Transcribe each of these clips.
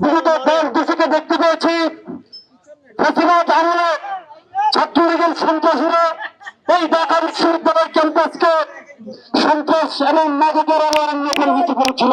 দেশ দেশকে দেখতে পেয়েছি ফেসিবাদ আমলে ছাত্রলীগের সন্ত্রাসীরা এই ঢাকা বিশ্ববিদ্যালয় ক্যাম্পাসকে সন্ত্রাস এবং মাদকের অভয়ারণ্যে পরিণত করেছিল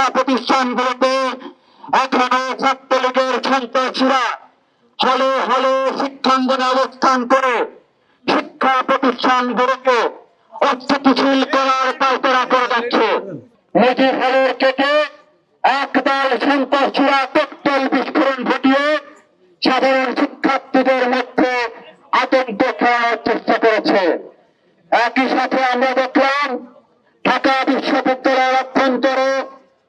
শিক্ষা প্রতিষ্ঠানগুলোতে এখনও ছাত্রলীগের সন্ত্রাসীরা হলে হলে শিক্ষাঙ্গনে অবস্থান করে শিক্ষা প্রতিষ্ঠানগুলোকে অস্থিতিশীল করার পাল্টারা করে যাচ্ছে। কেটে একদল সন্ত্রাসীরা বিস্ফোরণ ঘটিয়ে সাধারণ শিক্ষার্থীদের মধ্যে আতঙ্ক খেলার চেষ্টা করেছে। একই সাথে আমরা দেখলাম ঢাকা বিশ্ববিদ্যালয়ের অভ্যন্তরে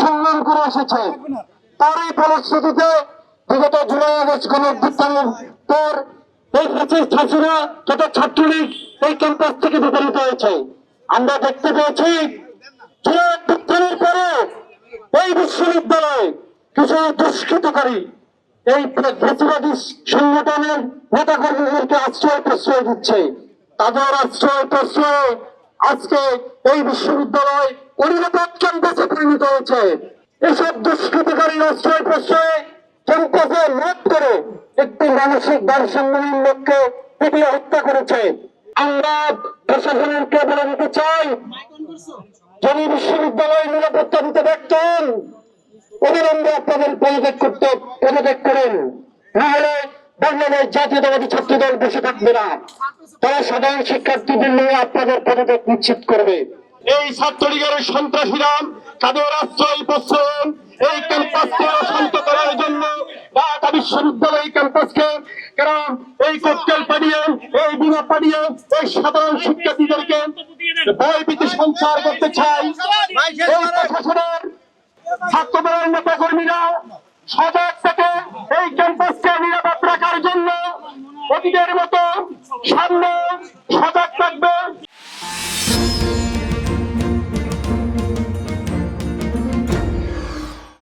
সংগ্রাম করে এসেছে। তারই ফলশ্রুতিতে বিগত জুলাই আগস্ট গণঅভ্যুত্থানের পর এই ফ্যাসিস্ট হাসিনা তথা ছাত্রলীগ এই ক্যাম্পাস থেকে বিতাড়িত হয়েছে। আমরা দেখতে পেয়েছি পরে এই বিশ্ববিদ্যালয়ে কিছু দুষ্কৃতকারী। এই ফ্যাসিবাদী সংগঠনের নেতা কর্মীদেরকে আশ্রয় প্রশ্রয় দিচ্ছে। তাদের আশ্রয় প্রশ্রয় আজকে এই বিশ্ববিদ্যালয় অনিরাপদ ক্যাম্পাসে পরিণত হয়েছে। এসব দুষ্কৃতিকারীর আশ্রয় প্রশ্রয় ক্যাম্পাসে লুট করে একটি মানসিক ভারসাম্যহীন লোককে পিটিয়ে হত্যা করেছে। আমরা প্রশাসনের কে বলে দিতে চাই। যিনি বিশ্ববিদ্যালয় নিরাপত্তা দিতে ব্যর্থন অবিলম্বে আপনাদের পদত্যাগ করতে পদত্যাগ করেন। নাহলে বাংলাদেশ জাতীয়তাবাদী ছাত্র দল বসে থাকবে না। তারা সাধারণ শিক্ষার্থীদের নিয়ে আপনাদের পদত্যাগ নিশ্চিত করবে। এই ছাত্রলীগের সন্ত্রাসীরা তাদের আশ্রয় প্রশ্রয় এই ক্যাম্পাসকে অশান্ত করার জন্য ঢাকা বিশ্ববিদ্যালয় ক্যাম্পাসকে কারণ এই কোকটেল পাঠিয়ে এই বিমা পাঠিয়ে এই সাধারণ শিক্ষার্থীদেরকে ভয়ভীতি সঞ্চার করতে চাই। এই প্রশাসনের ছাত্রদলের নেতা কর্মীরা সজাগ থেকে